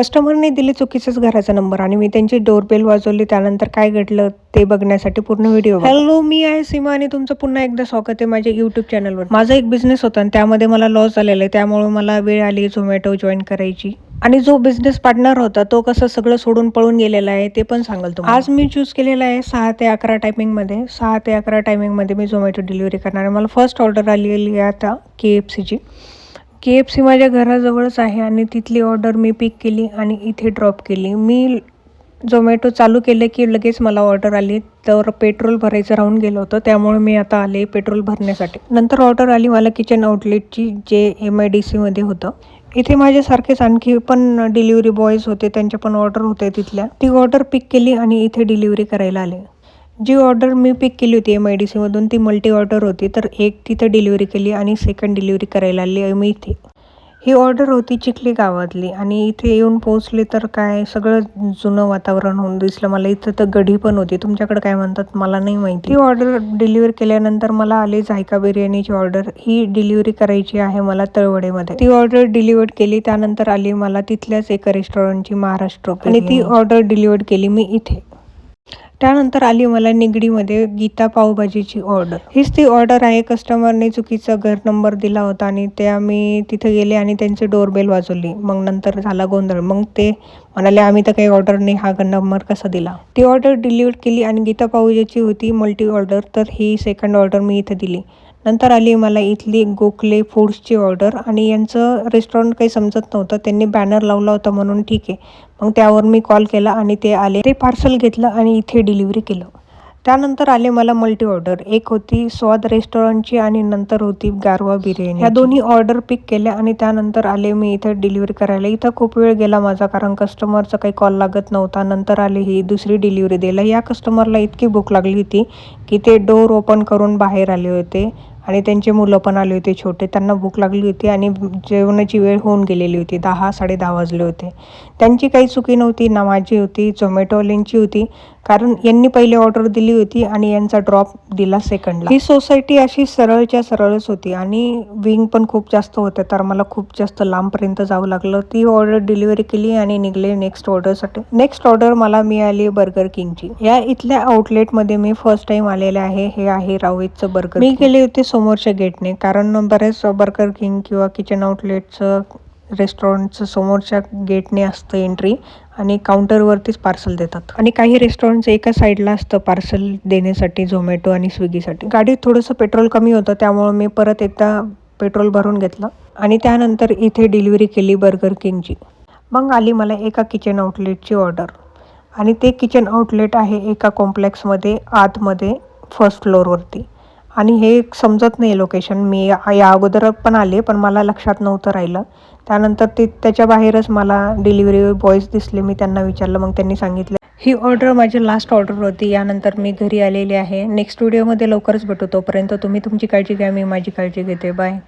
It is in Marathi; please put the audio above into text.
कस्टमरने दिले चुकीचंच घराचा नंबर आणि मी त्यांची डोरबेल वाजवली. त्यानंतर काय घडलं ते बघण्यासाठी पूर्ण व्हिडिओ हॅलो मी आहे सीमा आणि तुमचं पुन्हा एकदा स्वागत आहे माझ्या युट्यूब चॅनलवर माझा एक बिझनेस होता आणि त्यामध्ये मला लॉस झालेला आहे. त्यामुळे मला वेळ आली झोमॅटो जॉईन करायची. आणि जो बिझनेस पार्टनर होता तो कसं सगळं सोडून पळून गेलेला आहे ते पण सांगाल तुम्ही आज मी चूज केलेला आहे सहा ते अकरा टायमिंगमध्ये सहा ते अकरा टायमिंगमध्ये मी झोमॅटो डिलिव्हरी करणार आहे. मला फर्स्ट ऑर्डर आलेली आहे आता के एफ सीची के एफ सी माझ्या घराजवळच आहे आणि तिथली ऑर्डर मी पिक केली आणि इथे ड्रॉप केली. मी झोमॅटो चालू केलं की लगेच मला ऑर्डर आली. तर पेट्रोल भरायचं राहून गेलं होतं. त्यामुळे मी आता आले पेट्रोल भरण्यासाठी. नंतर ऑर्डर आली मला किचन आउटलेटची जे एम आय डी सीमध्ये होतं. इथे माझ्यासारखेच आणखी पण डिलिव्हरी बॉयज होते. त्यांच्या पण ऑर्डर होते तिथल्या. ती ऑर्डर पिक केली आणि इथे डिलिव्हरी करायला आले. जी ऑर्डर मी पिक केली होती एम आय डी सीमधून ती मल्टी ऑर्डर होती. तर एक तिथं डिलिव्हरी केली आणि सेकंड डिलिव्हरी करायला आली आहे मी इथे. ही ऑर्डर होती चिखली गावातली आणि इथे येऊन पोहोचले तर काय सगळं जुनं वातावरण होऊन दिसलं मला. इथं तर गढी पण होती. तुमच्याकडे काय म्हणतात मला नाही माहिती. ती ऑर्डर डिलिव्हर केल्यानंतर मला आली झायका बिर्याणीची ऑर्डर ही डिलिव्हरी करायची आहे मला तळवडेमध्ये. ती ऑर्डर डिलिव्हर्ड केली त्यानंतर आली मला तिथल्याच एका रेस्टॉरंटची महाराष्ट्र. आणि ती ऑर्डर डिलिव्हर्ड केली मी इथे. त्यानंतर आली मला निगडीमध्ये गीता पावभाजीची ऑर्डर हीच ती ऑर्डर आहे. कस्टमरने चुकीचा घर नंबर दिला होता आणि त्या मी तिथे गेले आणि त्यांची डोरबेल वाजवली. मग नंतर झाला गोंधळ. मग ते म्हणाले आम्ही तर काही ऑर्डर नाही. हा नंबर कसा दिला? ती ऑर्डर डिलिव्हर केली आणि गीता पावभाजीची होती मल्टी ऑर्डर तर ही सेकंड ऑर्डर मी इथे दिली. नंतर आली मला इथली गोखले फूड्सची ऑर्डर आणि यांचं रेस्टॉरंट काही समजत नव्हतं. त्यांनी बॅनर लावला होता म्हणून ठीक आहे. मग त्यावर मी कॉल केला आणि ते आले. ते पार्सल घेतलं आणि इथे डिलिव्हरी केलं. त्यानंतर आले मला मल्टी ऑर्डर एक होती स्वाद रेस्टॉरंटची आणि नंतर होती गारवा बिर्याणी ह्या दोन्ही ऑर्डर पिक केल्या आणि त्यानंतर आले मी इथं डिलिव्हरी करायला. इथं खूप वेळ गेला माझा कारण कस्टमरचा काही कॉल लागत नव्हता. नंतर आली ही दुसरी डिलिव्हरी द्यायला. या कस्टमरला इतकी भूक लागली होती की ते डोर ओपन करून बाहेर आले होते. आणि त्यांचे मुलं पण आले होते छोटे. त्यांना भूक लागली होती आणि जेवणाची वेळ होऊन गेलेली होती. दहा साडे दहा वाजले होते. त्यांची काही चुकी नव्हती ना माझी होती झोमॅटोवाल्यांची होती. कारण यांनी पहिले ऑर्डर दिली होती आणि यांचा ड्रॉप दिला सेकंडला ही सोसायटी अशी सरळच्या सरळच होती आणि विंग पण खूप जास्त होते तर मला खूप जास्त लांबपर्यंत जावं लागलं. ती ऑर्डर डिलिव्हरी केली आणि निघले नेक्स्ट ऑर्डरसाठी नेक्स्ट ऑर्डर मला मिळाली बर्गर किंगची या इथल्या आउटलेटमध्ये मी फर्स्ट टाइम आलेले आहे. हे आहे रावेतचं बर्गर मी गेले होते समोरच्या गेटने. कारण बरेच बर्गर किंग किंवा किचन आउटलेटचं रेस्टॉरंटचं समोरच्या गेटने असतं एंट्री आणि काउंटरवरतीच पार्सल देतात. आणि काही रेस्टॉरंटचं एका साईडला असतं पार्सल देण्यासाठी झोमॅटो आणि स्विगीसाठी गाडीत थोडंसं पेट्रोल कमी होतं त्यामुळं मी परत एकदा पेट्रोल भरून घेतलं. आणि त्यानंतर इथे डिलिव्हरी केली बर्गर किंगची मग आली मला एका किचन आउटलेटची ऑर्डर आणि ते किचन आउटलेट आहे एका कॉम्प्लेक्समध्ये आतमध्ये फर्स्ट फ्लोअरवरती आणि हे समजत नाही लोकेशन मी या अगोदर पण आले पण मला लक्षात नव्हतं राहिलं. त्यानंतर ते त्याच्या बाहेरच मला डिलिव्हरी बॉयज दिसले. मी त्यांना विचारलं मग त्यांनी सांगितलं ही ऑर्डर माझी लास्ट ऑर्डर होती. यानंतर मी घरी आलेली आहे. नेक्स्ट व्हिडिओमध्ये लवकरच भेटू. तोपर्यंत तुम्ही तुमची काळजी घ्या. मी माझी काळजी घेते. बाय